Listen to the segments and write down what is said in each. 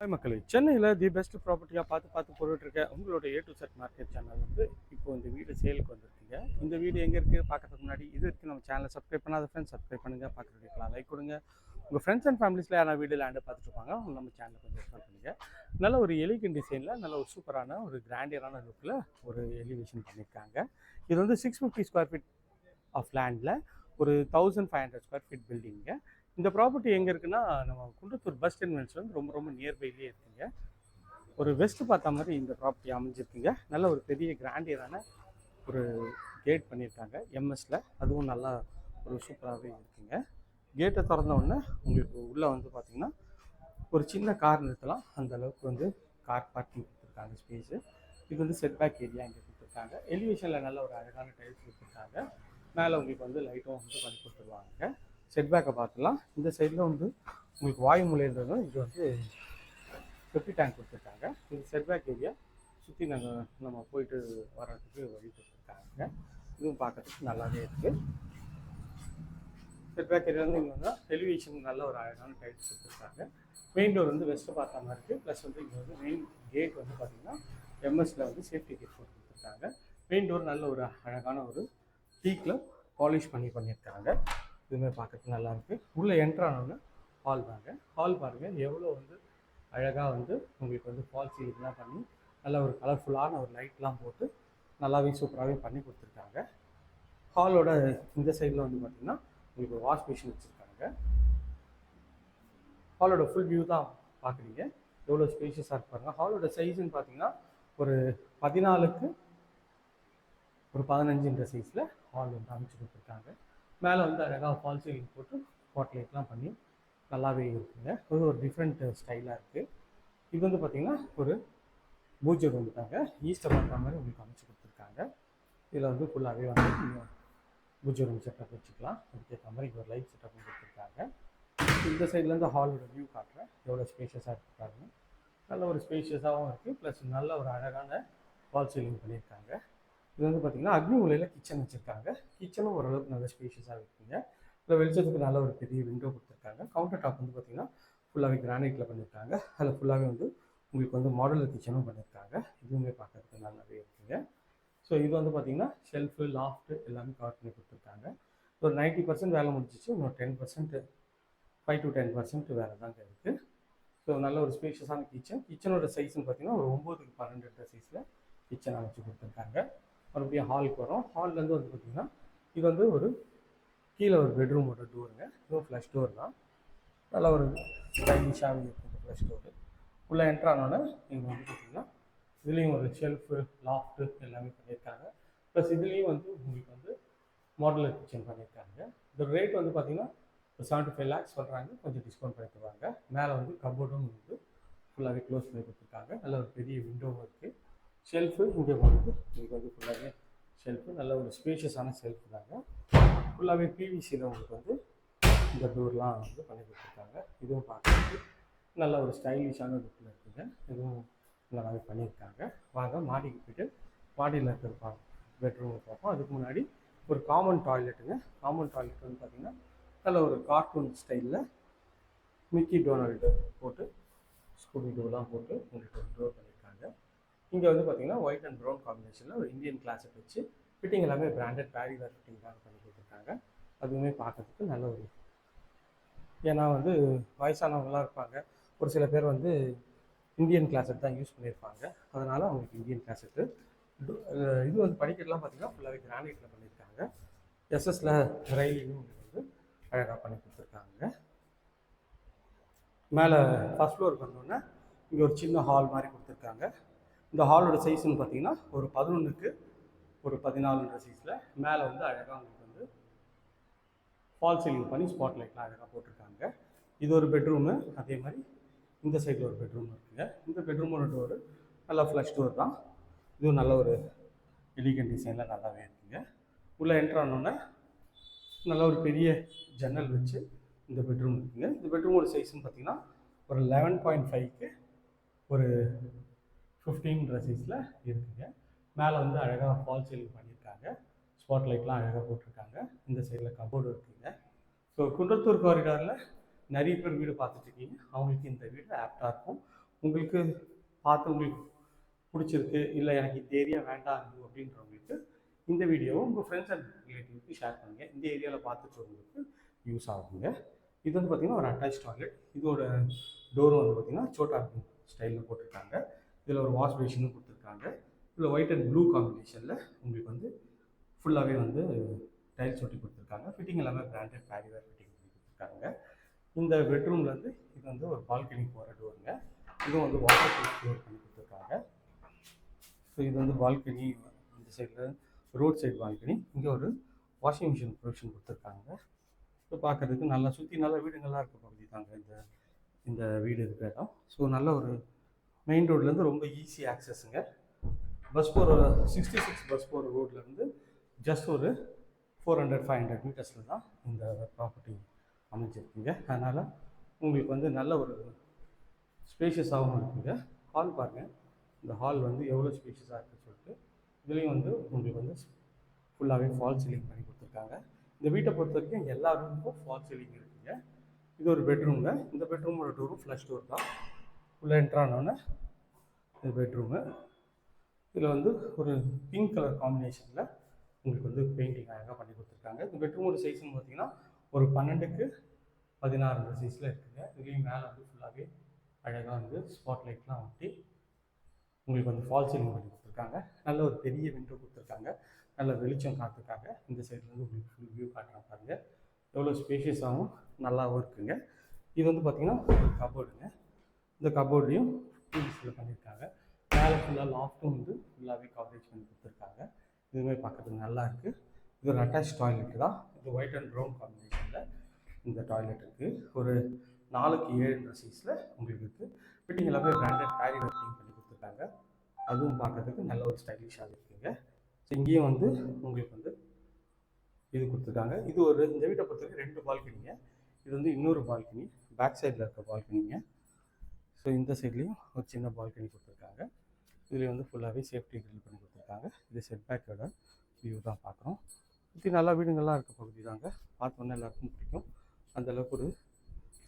Hi மக்களே சென்னையில் the best ப்ராப்பர்ட்டியாக பார்த்து பார்த்து போட்டுட்ருக்க உங்களோட A to Z market channel வந்து இப்போ இந்த வீடு சேலுக்கு வந்திருக்கீங்க. இந்த வீடு எங்கே இருக்குது பார்க்கறதுக்கு முன்னாடி இது இருக்குது நம்ம சேனலை சப்ஸ்கிரைப் பண்ணாத ஃப்ரெண்ட்ஸ் சப்ஸ்கிரைப் பண்ணுங்கள் பார்க்குறதுக்கலாம் லைக் கொடுங்க. உங்கள் ஃப்ரெண்ட்ஸ் அண்ட் ஃபேமிலிஸில் யாராவது வீடு லேண்டு பார்த்துட்ருப்பாங்க அவங்க நம்ம சேனலை கொஞ்சம் ரெஃபர் பண்ணுங்கள் நல்ல ஒரு எலிகன் டிசைனில் நல்ல ஒரு சூப்பரான ஒரு கிராண்டியரான லுக்கில் ஒரு எலிவேஷன் பண்ணியிருக்காங்க இது வந்து six fifty square feet of லேண்டில் ஒரு thousand five hundred square feet building இந்த ப்ராப்பர்ட்டி எங்கே இருக்குன்னா நம்ம குன்றத்தூர் பஸ் டெர்மினல்ஸ் வந்து ரொம்ப ரொம்ப நியர்பைலேயே இருக்குங்க. ஒரு வெஸ்ட் பார்த்த மாதிரி இந்த ப்ராப்பர்ட்டி அமைஞ்சிருக்குங்க. நல்ல ஒரு பெரிய கிராண்டியரான ஒரு கேட் பண்ணியிருக்காங்க எம்எஸில் அதுவும் நல்லா ஒரு சூப்பராகவே இருக்குங்க. கேட்டை திறந்த உடனே உங்களுக்கு உள்ளே வந்து பார்த்திங்கன்னா ஒரு சின்ன கார் நிறுத்தலாம். அந்த அளவுக்கு வந்து கார் பார்க்கிங் கொடுத்துருக்காங்க ஸ்பேஸு இது வந்து செட் பேக் ஏரியா இங்கே கொடுத்துருக்காங்க. எலிவேஷனில் நல்ல ஒரு அழகான டைல்ஸ் கொடுத்துருக்காங்க. மேலே உங்களுக்கு வந்து லைட்டும் வந்து பண்ணி கொடுத்துருவாங்க. செட்பேக்கை பார்த்துலாம் இந்த சைடில் வந்து உங்களுக்கு வாயு மூலைன்றதும் இது வந்து செப்டி டேங்க் கொடுத்துருக்காங்க. இது செட்பேக் ஏரியா சுற்றி நாங்கள் நம்ம போயிட்டு வர்றதுக்கு வழி கொடுத்துருக்காங்க. இதுவும் பார்க்கறதுக்கு நல்லாவே இருக்குது செட்பேக் ஏரியா வந்து இங்கே வந்து டெலிவிஷன் நல்ல ஒரு அழகான டைல்ஸ் கொடுத்துருக்காங்க. மெயின் டோர் வந்து வெஸ்ட்டு பார்த்த மாதிரி இருக்குது ப்ளஸ் வந்து இங்கே வந்து மெயின் கேட் வந்து பார்த்திங்கன்னா எம்எஸ்ல வந்து சேஃப்டி கேட் போட்டு கொடுத்துருக்காங்க. மெயின் டோர் நல்ல ஒரு அழகான ஒரு டீக்கில் பாலிஷ் பண்ணி பண்ணியிருக்காங்க இதுவுமே பார்க்கறதுக்கு நல்லாயிருக்கு. உள்ளே என்ட்ரானோன்னு ஹால் தாங்க ஹால் பாருங்கள் எவ்வளோ வந்து அழகாக வந்து உங்களுக்கு வந்து ஃபால் சீலிங்லாம் பண்ணி நல்ல ஒரு கலர்ஃபுல்லான ஒரு லைட்லாம் போட்டு நல்லாவே சூப்பராகவே பண்ணி கொடுத்துருக்காங்க. ஹாலோட இந்த சைடில் வந்து பார்த்திங்கன்னா உங்களுக்கு வாஷ் மிஷின் வச்சுருக்காங்க. ஹாலோட ஃபுல் வியூ தான் பார்க்குறீங்க. எவ்வளோ ஸ்பேஷியஸாக இருப்பாருங்க ஹாலோட சைஸ்ன்னு பார்த்தீங்கன்னா ஒரு பதினாலுக்கு ஒரு பதினஞ்சுன்ற சைஸில் ஹால் வந்து அமைச்சு கொடுத்துருக்காங்க. மேலே வந்து அழகாக ஃபால் சீலிங் போட்டு ஸ்பாட் லைட்லாம் பண்ணி நல்லாவே இருக்குங்க. இது ஒரு டிஃப்ரெண்ட் ஸ்டைலாக இருக்குது இது வந்து பார்த்திங்கன்னா ஒரு பூஜை ரூம் தாங்க. ஈஸ்டர் பண்ணுற மாதிரி உங்களுக்கு அமைச்சு கொடுத்துருக்காங்க. இதில் வந்து ஃபுல்லாகவே வந்து நீங்கள் பூஜை ரூம் செட்டப் வச்சுக்கலாம். அதுக்கேற்ற மாதிரி ஒரு லைட் செட்டப் கொடுத்துருக்காங்க. இந்த சைட்லேருந்து ஹாலோட வியூ காட்டுறேன். எவ்வளோ ஸ்பேஷியஸாக இருக்குது நல்ல ஒரு ஸ்பேஷியஸாகவும் இருக்குது ப்ளஸ் நல்ல ஒரு அழகான ஃபால் சீலிங் பண்ணியிருக்காங்க. இது வந்து பார்த்திங்கன்னா அக்னி மூலையில் கிச்சன் வச்சுருக்காங்க. கிச்சனும் ஓரளவுக்கு நல்ல ஸ்பேஷியஸாக இருக்குங்க. இல்லை வெளிச்சத்துக்கு நல்ல ஒரு பெரிய விண்டோ கொடுத்துருக்காங்க. கவுண்டர் டாப் வந்து பார்த்திங்கன்னா ஃபுல்லாகவே கிரானைட்டில் பண்ணியிருக்காங்க அதில் ஃபுல்லாகவே வந்து உங்களுக்கு வந்து மாடலர் கிச்சனும் பண்ணியிருக்காங்க இதுவுமே பார்க்குறதுக்கு நல்லாவே இருக்குங்க. ஸோ இது வந்து பார்த்திங்கன்னா ஷெல்ஃபு லாஃப்ட்டு எல்லாமே கவர் பண்ணி கொடுத்துருக்காங்க. ஒரு நைன்ட்டி பர்சன்ட் வேலை முடிஞ்சிச்சு. இன்னொரு ten percent five to ten percent வேலை தாங்க இருக்குது ஸோ நல்ல ஒரு ஸ்பேஷியஸான கிச்சன் கிச்சனோட சைஸ்ன்னு பார்த்தீங்கன்னா ஒரு ஒம்போதுக்கு பன்னெண்டு சைஸில் கிச்சன் அமைச்சு கொடுத்துருக்காங்க. மறுபடியும் ஹாலுக்கு வரோம் ஹால்லேருந்து வந்து பார்த்திங்கன்னா இது வந்து ஒரு கீழே ஒரு பெட்ரூமோட டோருங்க இதுவும் ஃப்ளஷ் டோர் தான். நல்ல ஒரு ஸ்டைலிஷாக இருக்குது ஃப்ளஷ் டோரு உள்ளே என்ட்ரு ஆனோடனே இங்கே வந்து பார்த்திங்கன்னா இதுலேயும் ஒரு ஷெல்ஃபு லாஃப்ட்டு எல்லாமே பண்ணியிருக்காங்க. ப்ளஸ் இதுலேயும் வந்து உங்களுக்கு வந்து மாடலர் கிச்சன் பண்ணியிருக்காங்க. இந்த ரேட் வந்து பார்த்திங்கன்னா ஒரு செவன்ட்டி ஃபைவ் லேக்ஸ் சொல்கிறாங்க கொஞ்சம் டிஸ்கவுண்ட் பண்ணி தருவாங்க. மேலே வந்து கபோர்டும் வந்து ஃபுல்லாகவே க்ளோஸ் பண்ணி கொடுத்துருக்காங்க. நல்ல ஒரு பெரிய விண்டோவும் இருக்குது ஷெல்ஃபு இங்கே வந்து உங்களுக்கு வந்து ஃபுல்லாகவே ஷெல்ஃபு நல்ல ஒரு ஸ்பேஷியஸான ஷெல்ஃப் தாங்க. ஃபுல்லாகவே பிவிசியில் உங்களுக்கு வந்து இந்த டோர்லாம் வந்து பண்ணி கொடுத்துருக்காங்க. இதுவும் பார்க்குறதுக்கு நல்ல ஒரு ஸ்டைலிஷான லுக்கில் இருக்குங்க. இதுவும் நல்லாவே பண்ணியிருக்காங்க. வாங்க மாடிக்கு போயிட்டு மாடியில் இருக்கிற பெட்ரூம் பார்ப்போம். அதுக்கு முன்னாடி ஒரு காமன் டாய்லெட்டுங்க காமன் டாய்லெட் வந்து பார்த்திங்கன்னா நல்ல ஒரு கார்ட்டூன் ஸ்டைலில் மிக்கி டொனால்டு போட்டு ஸ்கூபி டோலாம் போட்டு உங்களுக்கு ஒரு டோர் இங்கே வந்து பார்த்தீங்கன்னா ஒயிட் அண்ட் ப்ரௌன் காம்பினேஷனில் ஒரு இந்தியன் கிளாஸை வச்சு ஃபிட்டிங் எல்லாமே பிராண்டட் பேரிவேர் ஃபிட்டிங் தான் பண்ணி கொடுத்துருக்காங்க. அதுவுமே பார்க்கறதுக்கு நல்ல ஒரு ஏன்னா வந்து வயசானவங்களாம் இருப்பாங்க. ஒரு சில பேர் வந்து இந்தியன் கிளாஸெட் தான் யூஸ் பண்ணியிருப்பாங்க. அதனால் அவங்களுக்கு இந்தியன் கிளாஸெட்டு இது வந்து படிக்கட்டெலாம் பார்த்தீங்கன்னா ஃபுல்லாகவே கிரானைட்டில் பண்ணியிருக்காங்க. எஸ்எஸ்ல ரயிலையும் வந்து அழகாக பண்ணி கொடுத்துருக்காங்க. மேலே ஃபஸ்ட் ஃப்ளோருக்கு வந்தோடனே இங்கே ஒரு சின்ன ஹால் மாதிரி கொடுத்துருக்காங்க. இந்த ஹாலோட சைஸ்ன்னு பார்த்தீங்கன்னா ஒரு பதினொன்றுக்கு ஒரு பதினாலுன்ற சைஸில் மேலே வந்து அழகாக உங்களுக்கு வந்து ஃபால் சீலிங் பண்ணி ஸ்பாட் லைட்லாம் அழகாக போட்டிருக்காங்க. இது ஒரு பெட்ரூமு அதே மாதிரி இந்த சைடில் ஒரு பெட்ரூம் இருக்குங்க. இந்த பெட்ரூமோட டோரு நல்லா ஃப்ளஷ் டோர் தான். இதுவும் நல்ல ஒரு எலிகன் டிசைனில் நல்லாவே இருக்குங்க. உள்ளே என்ட்ரு ஆனோடனே நல்ல ஒரு பெரிய ஜன்னல் வச்சு இந்த பெட்ரூம் இருக்குங்க. இந்த பெட்ரூமோட சைஸ்ன்னு பார்த்தீங்கன்னா ஒரு லெவன் பாயிண்ட் ஃபைவ்க்கு ஒரு ஃபிஃப்டீன் சைஸில் இருக்குங்க. மேலே வந்து அழகாக ஃபால் சீலிங் பண்ணியிருக்காங்க. ஸ்பாட் லைட்லாம் அழகாக போட்டிருக்காங்க. இந்த சைடில் கபோர்டு இருக்குங்க. ஸோ குன்றத்தூர் காரிடாரில் நிறைய பேர் வீடு பார்த்துட்ருக்கீங்க அவங்களுக்கு இந்த வீடு ஆப்டாக இருக்கும். உங்களுக்கு பார்த்து உங்களுக்கு பிடிச்சிருக்கு இல்லை எனக்கு இந்த ஏரியா வேண்டாம் அப்படின்றவங்களுக்கு இந்த வீடியோவை உங்கள் ஃப்ரெண்ட்ஸ் அண்ட் ரிலேட்டிவ்க்கு ஷேர் பண்ணுங்கள் இந்த ஏரியாவில் பார்த்துட்டுவங்களுக்கு யூஸ் ஆகுங்க. இது வந்து பார்த்திங்கன்னா ஒரு அட்டாச் டாய்லெட் இதோட டோரும் வந்து பார்த்திங்கன்னா சோட்டா ஸ்டைலில் போட்டிருக்காங்க. இதில் ஒரு வாஷ் பேஷனும் கொடுத்துருக்காங்க. இதில் ஒயிட் அண்ட் ப்ளூ காம்பினேஷனில் உங்களுக்கு வந்து ஃபுல்லாகவே வந்து டைல்ஸ் ஒட்டி கொடுத்துருக்காங்க. ஃபிட்டிங் எல்லாமே பிராண்டட் பேரிவேர் ஃபிட்டிங் பண்ணி கொடுத்துருக்காங்க. இந்த பெட்ரூம்லேருந்து இது வந்து ஒரு பால்கனி போகிற டோருங்க இதுவும் வந்து வாட்டர் ப்ரூஃப் டோர் பண்ணி கொடுத்துருக்காங்க. ஸோ இது வந்து பால்கனி இந்த சைடில் ரோட் சைடு பால்கனி இங்கே ஒரு வாஷிங் மிஷின் ப்ரொவிஷன் கொடுத்துருக்காங்க. ஸோ பார்க்கறதுக்கு நல்லா சுற்றி நல்ல வீடுங்கள்லாம் இருக்க பகுதி தாங்க இந்த இந்த வீடு இருக்கிற இடம். ஸோ நல்ல ஒரு மெயின் ரோட்லேருந்து ரொம்ப ஈஸி ஆக்சஸுங்க பஸ் போகிற சிக்ஸ்டி சிக்ஸ் பஸ் போகிற ரோட்லேருந்து ஜஸ்ட் ஒரு ஃபோர் ஹண்ட்ரட் ஃபைவ் ஹண்ட்ரட் மீட்டர்ஸில் தான் இந்த ப்ராப்பர்ட்டி அமைஞ்சிருக்குங்க. அதனால் உங்களுக்கு வந்து நல்ல ஒரு ஸ்பேஷியஸாகவும் இருக்குங்க. ஹால் பாருங்கள் இந்த ஹால் வந்து எவ்வளோ ஸ்பேஷியஸாக இருக்குன்னு சொல்லிட்டு இதுலேயும் வந்து உங்களுக்கு வந்து ஃபுல்லாகவே ஃபால் சீலிங் பண்ணி கொடுத்துருக்காங்க. இந்த வீட்டை பொறுத்த வரைக்கும் எல்லா ரூமுக்கும் ஃபால் சீலிங் இருக்குங்க. இது ஒரு பெட்ரூம்ங்க இந்த பெட்ரூமோட டோரும் ஃப்ளஷ் டோர் தான். உள்ளே என்ட்ரானோடனே இது பெட்ரூமு இதில் வந்து ஒரு பிங்க் கலர் காம்பினேஷனில் உங்களுக்கு வந்து பெயிண்டிங் அழகாக பண்ணி கொடுத்துருக்காங்க. இந்த பெட்ரூமோட சைஸ்னு பார்த்தீங்கன்னா ஒரு பன்னெண்டுக்கு பதினாறு சைஸில் இருக்குங்க. இதுலேயும் மேலே வந்து ஃபுல்லாகவே அழகாக வந்து ஸ்பாட் லைட்லாம் ஒட்டி உங்களுக்கு வந்து ஃபால் சீலிங் பண்ணி கொடுத்துருக்காங்க. நல்ல ஒரு பெரிய விண்டோ கொடுத்துருக்காங்க. நல்ல வெளிச்சம் காத்துக்காக இந்த சைட்லேருந்து உங்களுக்கு ஃபுல் வியூ காட்டுறேன் பாருங்கள் எவ்வளோ ஸ்பேஷியஸாகவும் நல்லாவும் இருக்குங்க. இது வந்து பார்த்திங்கன்னா ஒரு கபோர்டுங்க இந்த கபோர்டையும் பிவிசியில் பண்ணியிருக்காங்க. மேலே ஃபுல்லாக லாஃப்ட்டும் வந்து ஃபுல்லாகவே கவரேஜ் பண்ணி கொடுத்துருக்காங்க. இதுவுமே பார்க்கறதுக்கு நல்லா இருக்குது இது ஒரு அட்டாச் டாய்லெட் தான். இது ஒயிட் அண்ட் ப்ரௌன் காம்பினேஷனில் இந்த டாய்லெட் இருக்குது ஒரு நாலுக்கு ஏழுன்ற சைஸில் உங்களுக்கு இருக்குது ஃபிட்டிங் எல்லாமே பிராண்டட் கேரி ஒர்க்கிங் பண்ணி கொடுத்துருக்காங்க. அதுவும் பார்க்கறதுக்கு நல்ல ஒரு ஸ்டைலிஷாக இருக்குங்க. ஸோ இங்கேயும் வந்து உங்களுக்கு வந்து இது கொடுத்துருக்காங்க. இது ஒரு இந்த வீட்டை பொறுத்தவரைக்கும் ரெண்டு பால்கனிங்க இது வந்து இன்னொரு பால்கனி பேக் சைடில் இருக்க பால்கனிங்க ஸோ இந்த சைட்லேயும் ஒரு சின்ன பால்கனி கொடுத்துருக்காங்க. இதுலேயும் வந்து ஃபுல்லாகவே சேஃப்டி கிரில் பண்ணி கொடுத்துருக்காங்க. இது செட் பேக்கோட வியூ தான் பார்க்குறோம். சுற்றி நல்லா வீடுங்கள்லாம் இருக்க பகுதி தாங்க. பார்த்தோன்னே எல்லாருக்கும் பிடிக்கும். அந்தளவுக்கு ஒரு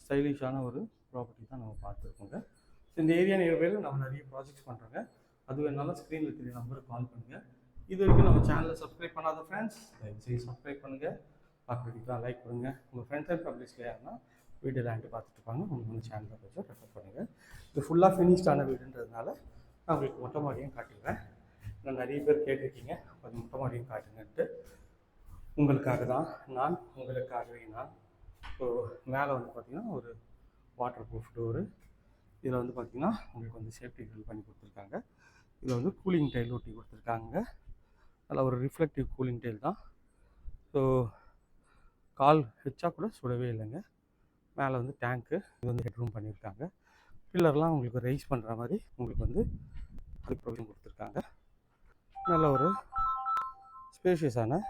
ஸ்டைலிஷான ஒரு ப்ராப்பர்ட்டி தான் நம்ம பார்த்துருக்கோங்க. ஸோ இந்த ஏரியா நியர்பையில் நம்ம நிறைய ப்ராஜெக்ட்ஸ் பண்ணுறோங்க அது வேணாலும் ஸ்க்ரீனில் தெரிய நம்பருக்கு கால் பண்ணுங்கள் இது வரைக்கும் நம்ம சேனலை சப்ஸ்கிரைப் பண்ணாத ஃப்ரெண்ட்ஸ் தயவுசெய்து சப்ஸ்கிரைப் பண்ணுங்கள் பார்க்குறதுக்குலாம் லைக் பண்ணுங்கள் உங்கள் ஃப்ரெண்ட்ஸ் அண்ட் பப்ளிக்ஸில் யாருன்னா வீடு லேண்டு பார்த்துட்டு இருப்பாங்க உங்களுக்கு வந்து சேனலை கொஞ்சம் ரெஃபர் பண்ணுங்கள் இது ஃபுல்லாக ஃபினிஷ்டான வீடுன்றதுனால நான் உங்களுக்கு மொட்டை மாடியும் காட்டுவேன் நான் நிறைய பேர் கேட்டிருக்கீங்க. கொஞ்சம் மொட்டை மாடியும் காட்டுங்கன்ட்டு. உங்களுக்காக தான் நான் உங்களுக்காகவே நான் ஸோ மேலே வந்து பார்த்திங்கன்னா ஒரு வாட்டர் ப்ரூஃப் டோரு இதில் வந்து பார்த்திங்கன்னா உங்களுக்கு வந்து சேஃப்டி கிரில் பண்ணி கொடுத்துருக்காங்க. இதில் வந்து கூலிங் டைல் ஒட்டி கொடுத்துருக்காங்க. அதில் ஒரு ரிஃப்ளெக்டிவ் கூலிங் டைல் தான். ஸோ கால் வச்சா கூட சுடவே இல்லைங்க. மேலே வந்து டேங்க்கு இது வந்து ஹெட்ரூம் பண்ணியிருக்காங்க. பில்லர்லாம் உங்களுக்கு ரைஸ் பண்ணுற மாதிரி உங்களுக்கு வந்து அதுக்கு ப்ரொவிஷன் கொடுத்துருக்காங்க. நல்ல ஒரு ஸ்பேஷியஸான